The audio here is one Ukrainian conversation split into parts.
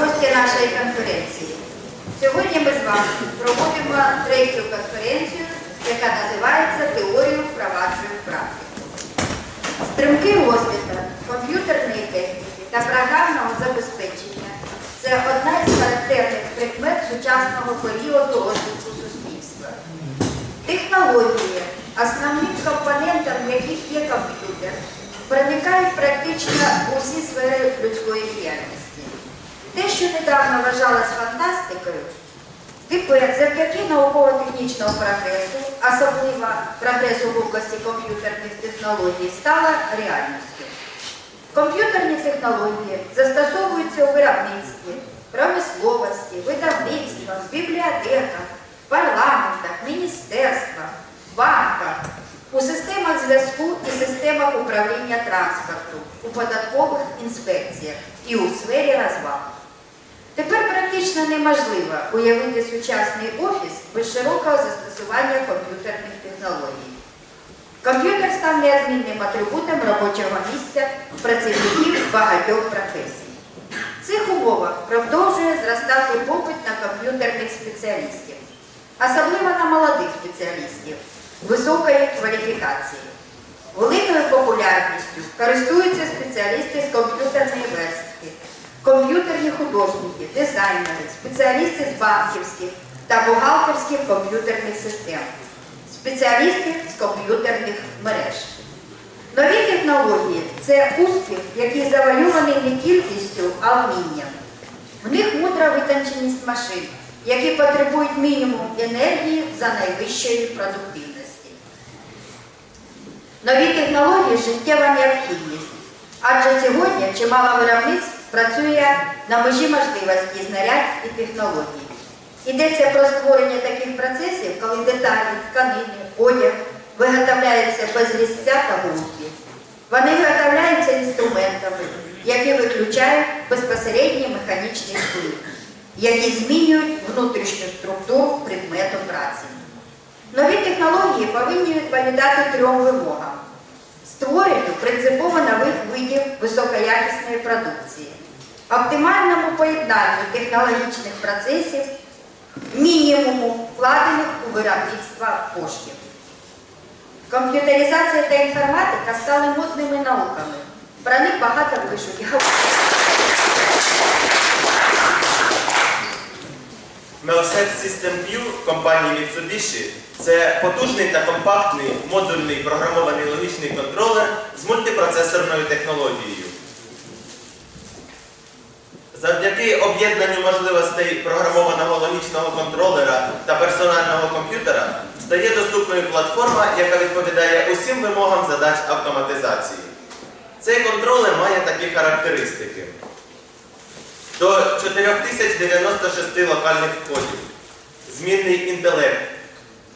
гості нашої конференції. Сьогодні ми з вами проводимо третю конференцію, яка називається Теорію впроваджую в практику. Стрімкий розвиток комп'ютерної техніки та програмного забезпечення це одна із характерних предмет сучасного періоду розвитку суспільства. Технології, основним компонентом яких є комп'ютер, проникають практично у всі сфери людської діяльності. Те, що недавно вважалось фантастикою, тепер завдяки науково-технічному прогресу, особливо прогресу в області комп'ютерних технологій, стала реальністю. Комп'ютерні технології застосовуються у виробництві, промисловості, видавництвах, бібліотеках, парламентах, міністерствах, банках, у системах зв'язку і системах управління транспорту, у податкових інспекціях і у сфері розваг. Тепер практично неможливо уявити сучасний офіс без широкого застосування комп'ютерних технологій. Комп'ютер став неодмінним атрибутом робочого місця працівників багатьох професій. В цих умовах продовжує зростати попит на комп'ютерних спеціалістів, особливо на молодих спеціалістів високої кваліфікації. Великою популярністю користуються спеціалісти з комп'ютерної верстки, комп'ютерні художники, дизайнери, спеціалісти з банківських та бухгалтерських комп'ютерних систем, спеціалісти з комп'ютерних мереж. Нові технології це успіх, який завоюваний не кількістю, а вмінням. В них мудра витонченість машин, які потребують мінімум енергії за найвищої продуктивності. Нові технології життєва необхідність, адже сьогодні чимало виробництв працює на межі можливості знарядь і технологій. Йдеться про створення таких процесів, коли деталі, тканини, одяг виготовляються без різця та гулки. Вони виготовляються інструментами, які виключають безпосередній механічний вплив, які змінюють внутрішню структуру предмету праці. Нові технології повинні відповідати трьом вимогам: створенню принципово нових видів високоякісної продукції, оптимальному поєднанню технологічних процесів, мінімуму вкладених у виробництво коштів. Комп'ютеризація та інформатика стали модними науками. Про них багато пишуть. Meoset System View компанії Mitsubishi це потужний та компактний модульний програмований логічний контролер з мультипроцесорною технологією. Завдяки об'єднанню можливостей програмованого логічного контролера та персонального комп'ютера стає доступною платформа, яка відповідає усім вимогам задач автоматизації. Цей контролер має такі характеристики до 4096 локальних входів, змінний інтелект,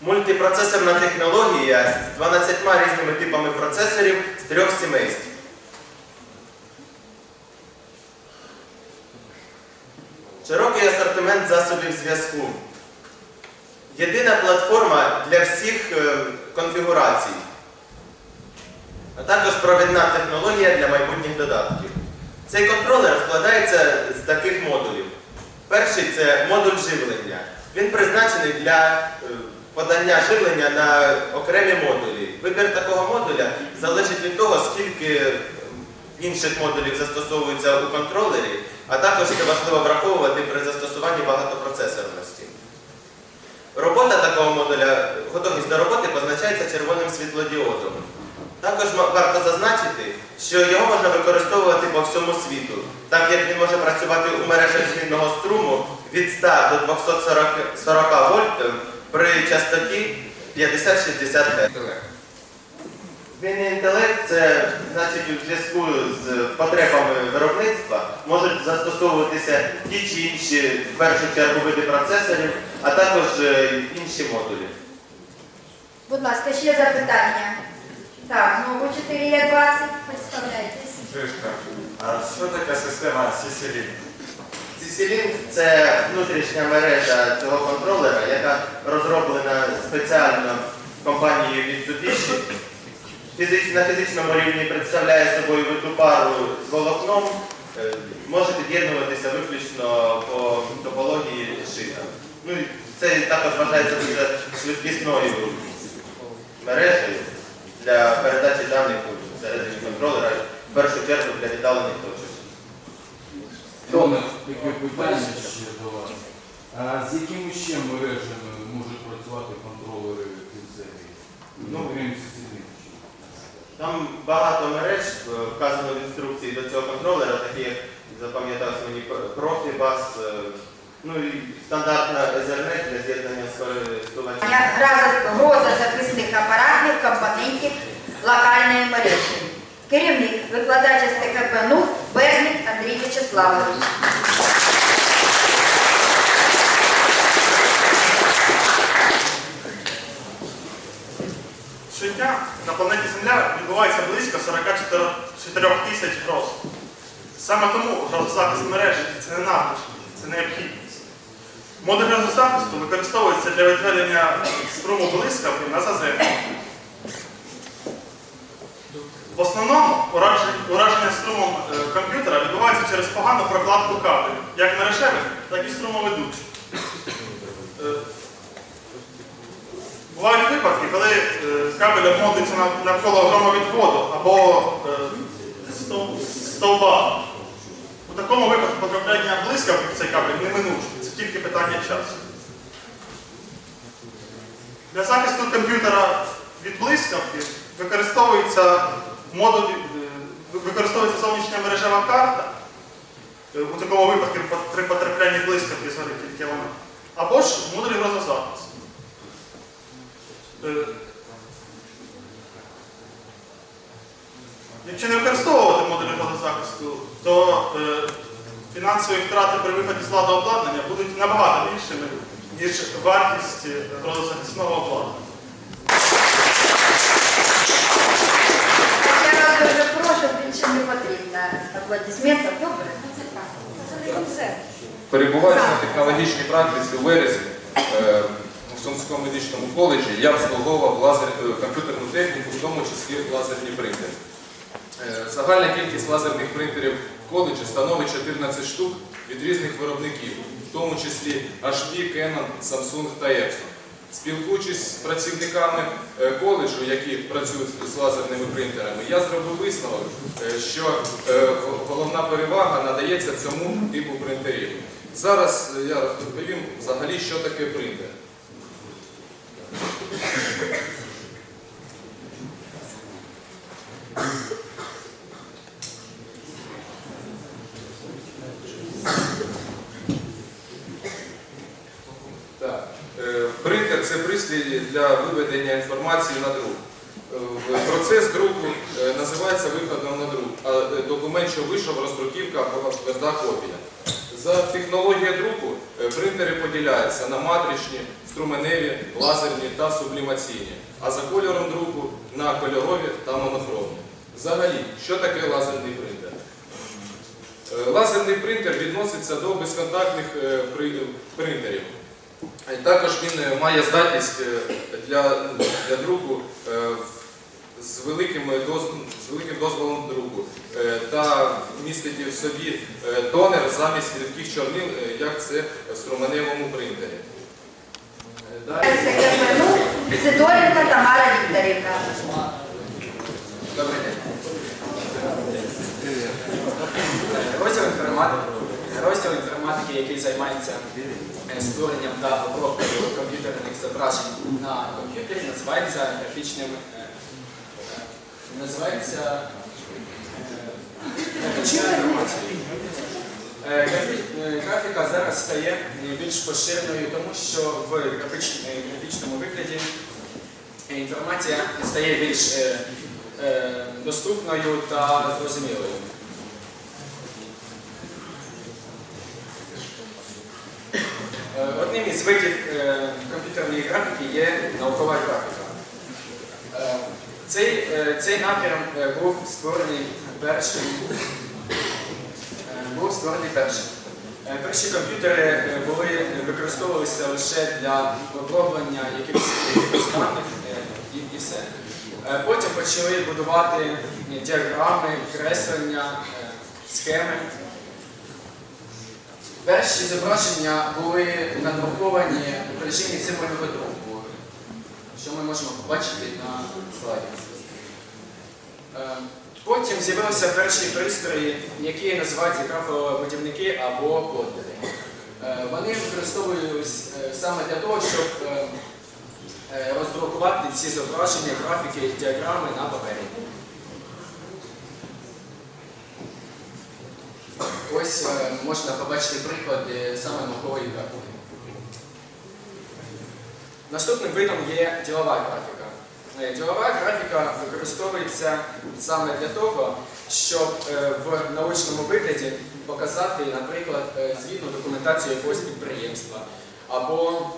мультипроцесорна технологія з 12 різними типами процесорів з трьох сімейств. Широкий асортимент засобів зв'язку. Єдина платформа для всіх е, конфігурацій, а також провідна технологія для майбутніх додатків. Цей контролер складається з таких модулів. Перший це модуль живлення. Він призначений для е, подання живлення на окремі модулі. Вибір такого модуля залежить від того, скільки інших модулів застосовується у контролері, а також це важливо враховувати при застосуванні багатопроцесорності. Робота такого модуля, готовність до роботи позначається червоним світлодіодом. Також варто зазначити, що його можна використовувати по всьому світу, так як він може працювати у мережах змінного струму від 100 до 240 вольт при частоті 50-60 Гц. Змінний інтелект це значить у зв'язку з потребами виробництва можуть застосовуватися ті чи інші в першу чергу види процесорів, а також е, інші модулі. Будь ласка, ще запитання. Так, ну ви 4 є 20, представляйтесь. А що таке система CC-Link? CC-Link – це внутрішня мережа цього контролера, яка розроблена спеціально компанією Mitsubishi. На фізичному рівні представляє собою виду пару з волокном, е, може під'єднуватися виключно по топології шита. Ну, це також вважається дуже швидкісною мережею для передачі даних всередині контролера, в першу чергу для віддалених точок. Добре, таке питання ще до вас. А з якими ще мережами можуть працювати контролери кінцеві? Ну, крім сусідних. Там багато мереж е, вказано в інструкції до цього контролера, такі як запам'ятався мені Profibus, е, ну і стандартна Ethernet для з'єднання з користувачем. Гроза- захисних апаратних компонентів локальної мережі. Керівник, викладач ТКП НУ Берник Андрій Вячеславович. На планеті Земля відбувається близько 44 тисяч гроз. Саме тому грозозахист мережі це не надлишок, це необхідність. Модуль грозозахисту використовується для відведення струму блискавки на заземлю. В основному ураження, струмом е, комп'ютера відбувається через погану прокладку кабелів, як мережевих, так і струмоведучих. Бувають випадки, коли е, кабель обмотується навколо громовідводу або е, стовба. У такому випадку потрапляння блискавки в цей кабель неминуче. Це тільки питання часу. Для захисту комп'ютера від блискавки використовується е, використовується зовнішня мережева карта. У такому випадку при потраплянні блискавки згорить тільки вона. Або ж модуль грозозахисту. Е, Якщо не використовувати модулі водозахисту, то е, фінансові втрати при виході з ладу обладнання будуть набагато більшими, ніж вартість е, водозахисного обладнання. Я вас дуже прошу, більше не потрібно аплодисментів. Добре? Перебуваючи на технологічній практиці у Вересі е, у Сумському медичному коледжі, я обслуговував лазер, е, комп'ютерну техніку, в тому числі лазерні принтери. Е, Загальна кількість лазерних принтерів в коледжі становить 14 штук від різних виробників, в тому числі HP, Canon, Samsung та Epson. Спілкуючись з працівниками е, коледжу, які працюють з лазерними принтерами, я зробив висновок, що головна перевага надається цьому типу принтерів. Зараз я розповім взагалі, що таке принтер. Так. Е, Принтер це пристрій для виведення інформації на друк. Е, Процес друку е, називається виходом на друк, а е, документ, що вийшов, роздруківка або тверда копія. За технологією друку принтери поділяються на матричні, струменеві, лазерні та сублімаційні, а за кольором друку на кольорові та монохромні. Взагалі, що таке лазерний принтер? Лазерний принтер відноситься до безконтактних принтерів. І Також він е, має здатність е, для, для друку е, з великим, доз- з великим дозволом друку та містить в собі тонер замість рідких чорнил, як це в струменевому принтері. Далі. НУ Тамара Вікторівна. Добрий день. Розділ інформатики, розділ інформатики, який займається е, створенням та обробкою комп'ютерних зображень на комп'ютері, називається графічним. е, е, Називається Графіка зараз стає більш поширеною, тому що в графічному вигляді інформація стає більш доступною та зрозумілою. Одним із видів е, комп'ютерної графіки є наукова графіка. Е, Цей, е, цей напрям е, був створений першим. е, Був створений першим. Е, Перші комп'ютери е, були, використовувалися лише для оброблення якихось, даних е, і, і все. Е, Потім почали будувати е, діаграми, креслення, е, схеми. Перші зображення були надруковані в режимі символьного друку, що ми можемо побачити на слайді. Е, Потім з'явилися перші пристрої, які називаються графобудівники або плотники. Е, Вони використовують е, саме для того, щоб роздрукувати ці зображення, графіки, діаграми на папері. Ось е, можна побачити приклади саме наукової графіки. Наступним видом є ділова графіка. Е, Ділова графіка використовується саме для того, щоб е, в научному вигляді показати, наприклад, е, звітну документацію якогось підприємства або,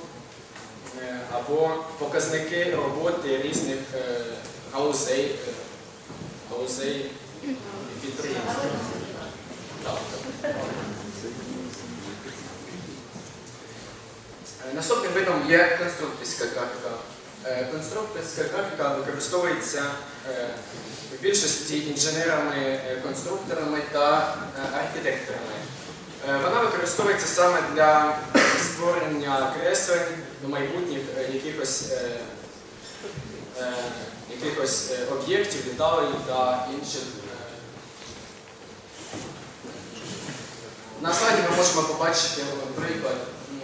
е, або показники роботи різних е, галузей, е, галузей підприємства. Наступним видом є конструкторська графіка. Е, Конструкторська графіка використовується е, в більшості інженерами, е, конструкторами та архітекторами. Вона використовується саме для створення креслень до майбутніх якихось, якихось об'єктів, деталей та інших. е, На слайді ми можемо побачити приклад,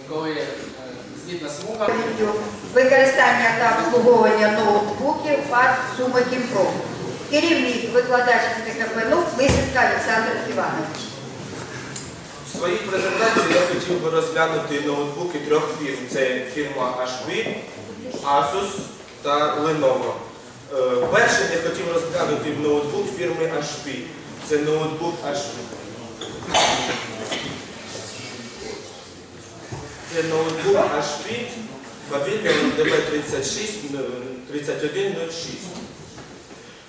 коли е, звітна смуга. Використання та обслуговування ноутбуків ПАД Суми Кімпро. Керівник викладач з КПНУ Лисенка Олександр Іванович. В своїй презентації я хотів би розглянути ноутбуки трьох фірм. Це фірма HP, Asus та Lenovo. Е, Першим я хотів розглянути ноутбук фірми HP. Це ноутбук HP. Це ноутбук HP Pavilion DB36 3106.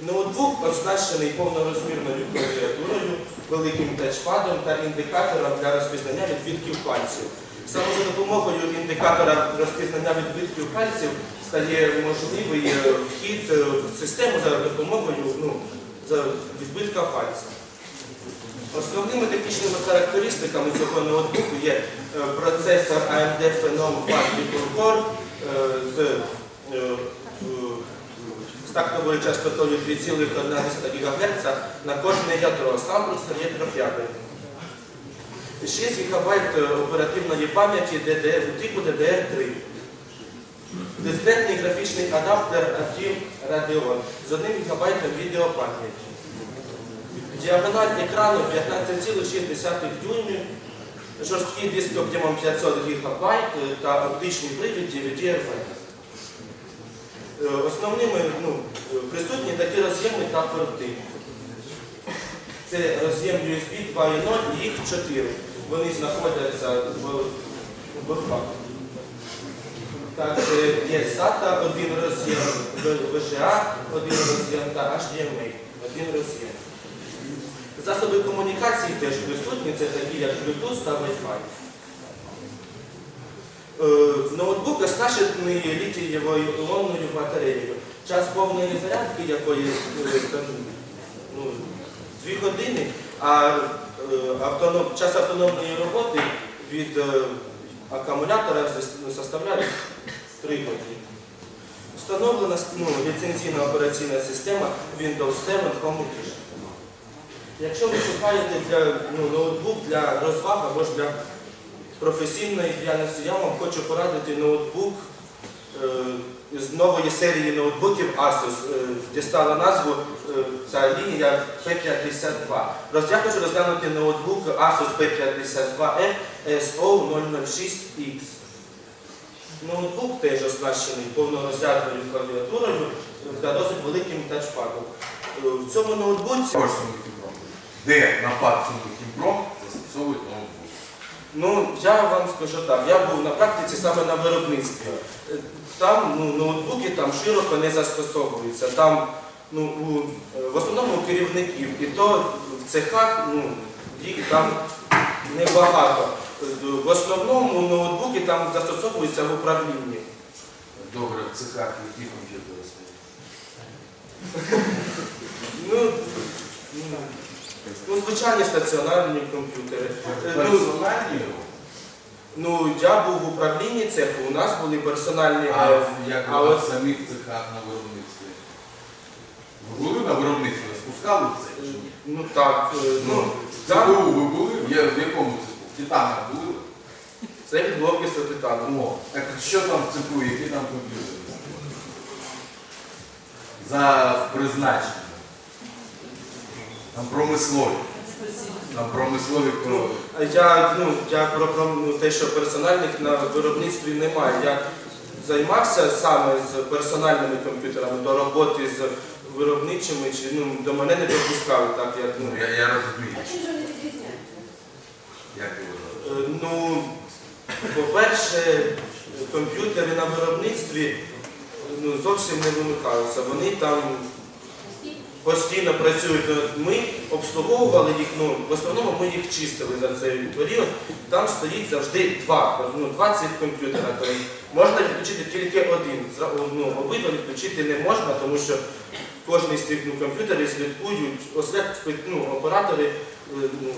Ноутбук оснащений повнорозмірною клавіатурою, великим тачпадом та індикатором для розпізнання відбитків пальців. Саме за допомогою індикатора розпізнання відбитків пальців стає можливий е, вхід е, в систему за допомогою ну, відбитка пальця. Основними технічними характеристиками цього ноутбуку є е, процесор AMD Phenom Quad Core е, з, е, з тактовою частотою 2,1 ГГц на кожне ядро. Сам процесор є трьохядерний. 6 ГБ оперативної пам'яті DDR, типу DDR3. Дискретний графічний адаптер Atom Radeon з 1 ГБ відеопам'яті. Діагональ екрану 15,6 дюймів, жорсткий диск об'ємом 500 ГБ та оптичний привід DVD-RV. Е, Основними ну, е, присутні такі роз'єми та порти. Це роз'єм USB 2.0 і їх 4. Вони знаходяться в борфах. Також є SATA, один роз'єм, VGA, один роз'єм та HDMI, один роз'єм. Засоби комунікації теж присутні, це такі як Bluetooth та Wi-Fi. Е, Ноутбук оснащений літієвою іонною батареєю. Час повної зарядки якої е, ну, 2 години, а е, автоном, час автономної роботи від акумулятора зас- составляє 3 години. Встановлена ну, ліцензійна операційна система Windows 7 Home Edition. Якщо ви шукаєте для, ну, ноутбук для розваг або ж для професійної діяльності, я вам хочу порадити ноутбук е, з нової серії ноутбуків Asus. Е, дістала назву е, ця лінія P52. Роз, я хочу розглянути ноутбук Asus P52F SO006X. Ноутбук теж оснащений повнорозрядною клавіатурою та досить великим тачпадом. Е, В цьому ноутбуці. Де на Суми Кімпром застосовують ноутбук? Ну, я вам скажу так, я був на практиці саме на виробництві. Там ну, ноутбуки там широко не застосовуються. Там ну, у, в основному у керівників. І то в цехах ну, їх там небагато. В основному ноутбуки там застосовуються в управлінні. Добре, в цехах які комп'ютери стоять? Ну, ну, Ну, звичайні стаціонарні комп'ютери. Ну, Персональні? ну, я був в управлінні цеху, у нас були персональні. А е, як а ви от- в самих цехах на виробництві? Ви були на виробництві? Спускали в цех? чи ні? Ну так, е, ну, В там ЦПУ ви були? Я в якому цеху? В Титанах були? це від Лобкіса Титану. О, так що там в ЦПУ, які там комп'ютери? За призначенням. Там промислові. Там промислові Ну, корови. а я, ну, я про, про ну, те, що персональних на виробництві немає. Я займався саме з персональними комп'ютерами до роботи з виробничими, чи ну, до мене не допускали, так як ну, Ну, я, я розумію. Як ви вважаєте? Е, Ну, по-перше, комп'ютери на виробництві ну, зовсім не вимикаються. Вони там постійно працюють. Ми обслуговували їх, ну, в основному ми їх чистили за цей період. Там стоїть завжди два, ну, 20 комп'ютера. Тобто можна відключити тільки один. Ну, обидва відключити не можна, тому що кожний з цих ну, комп'ютерів слідкують, ну, оператори е, ну,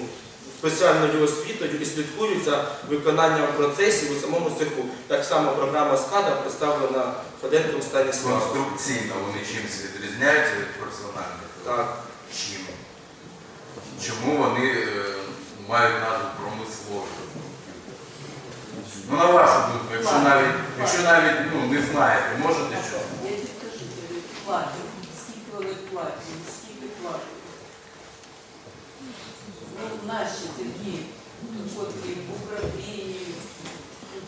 спеціальною освітою і слідкують за виконанням процесів у самому цеху. Так само програма СКАДА представлена Феденком Станіславом. Конструкційно вони чимось відрізняються від персональних? Так. Чим? Чому вони е, мають назву промислові? Ну, на вашу думку, якщо навіть, якщо навіть ну, не знаєте, можете щось? Я тобі кажу, е, платять, скільки вони платять, скільки платять. Ну, наші такі, котрі в управлінні,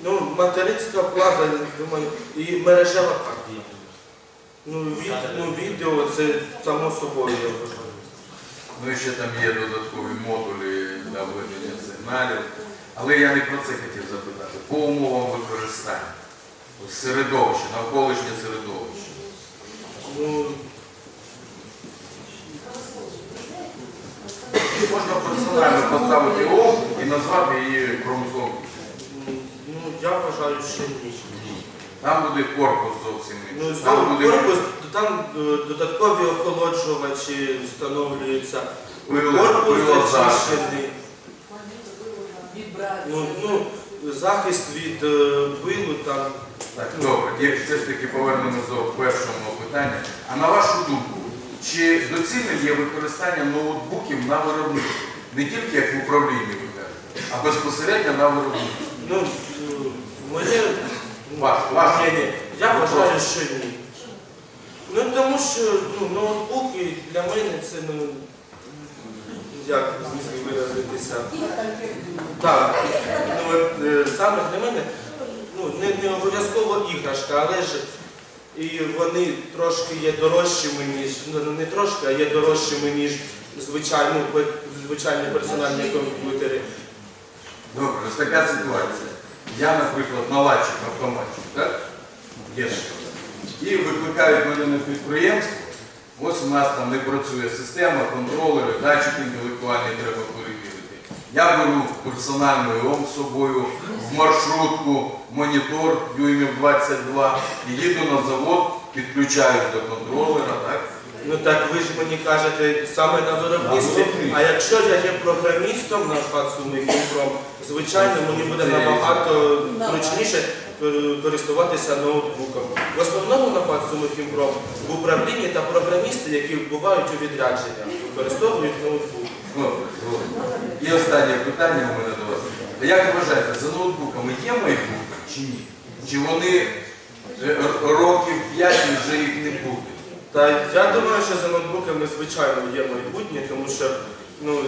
Ну, материнська плата, думаю, і мережева карта. Ну, від, ну, відео це само собою, я вважаю. Ну і ще там є додаткові модулі для введення сигналів. Але я не про це хотів запитати. По умовам використання. Середовище, навколишнє середовище. Ну, Можна персонально поставити ОМ і назвати її промисловою. ну, я вважаю, що ні. Там буде корпус зовсім Ну, інший. Там буде корпус, там е, додаткові охолоджувачі встановлюються. Корпус пило захист. зачищений. Ну, ну, захист від е, пилу там. Так, добре, все ж таки повернемось до першого питання. А на вашу думку, чи доцільним є використання ноутбуків на виробництві? Не тільки як в управлінні а безпосередньо на виробництві? Ну, моє Ваш, ваш мнення, я вважаю, що ні. Ну тому що ну, ноутбуки для мене це ну як виразитися. Так, ну, от, е, саме для мене ну, не, не обов'язково іграшка, але ж і вони трошки є дорожчими, ніж, ну не трошки, а є дорожчими, ніж звичайні, звичайні персональні комп'ютери. Добре, ось така ситуація. Я, наприклад, наладчик автоматчик, так? Є ж. І викликають мене на підприємство. Ось у нас там не працює система, контролери, датчик інтелектуальний треба перевірити. Я беру персональний ОМ з собою в маршрутку, монітор дюймів 22 і їду на завод, підключаюсь до контролера, так? Ну так ви ж мені кажете саме на виробництві. А якщо я є програмістом на Фацумі Кімпром, звичайно, мені буде набагато зручніше користуватися ноутбуком. В основному на Фацумі Кімпром в управлінні та програмісти, які бувають у відрядженнях, використовують ноутбук. І останнє питання у мене до вас. Як вважаєте, за ноутбуками є майбутнє чи ні? Чи вони е, років 5 вже їх не буде? Та я думаю, що за ноутбуками звичайно є майбутнє, тому що ну,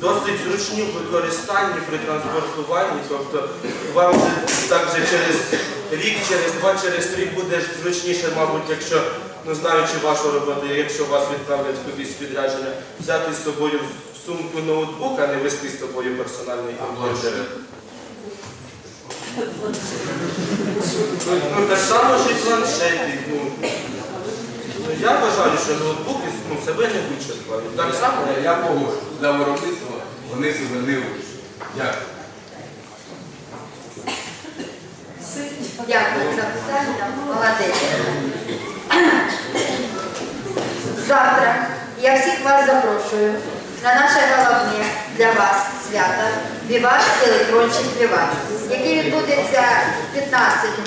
досить зручні в використанні при транспортуванні. Тобто вам вже так же через рік, через два, через три буде зручніше, мабуть, якщо ну знаючи вашу роботу, якщо вас відправлять кудись відрядження, взяти з собою в сумку ноутбук, а не вести з собою персональний комп'ютер. Ну так само ж і планшети. Ну, Ну, я вважаю, що ноутбуки ну, себе не вичерпають. Так само, Я- Я погоджуюсь, для виробництва вони себе не вийшли. Дякую. Дякую за питання. Молодець. Завтра я всіх вас запрошую на наше головне для вас свято Віваш електрончик Віваш, який відбудеться 15 годин.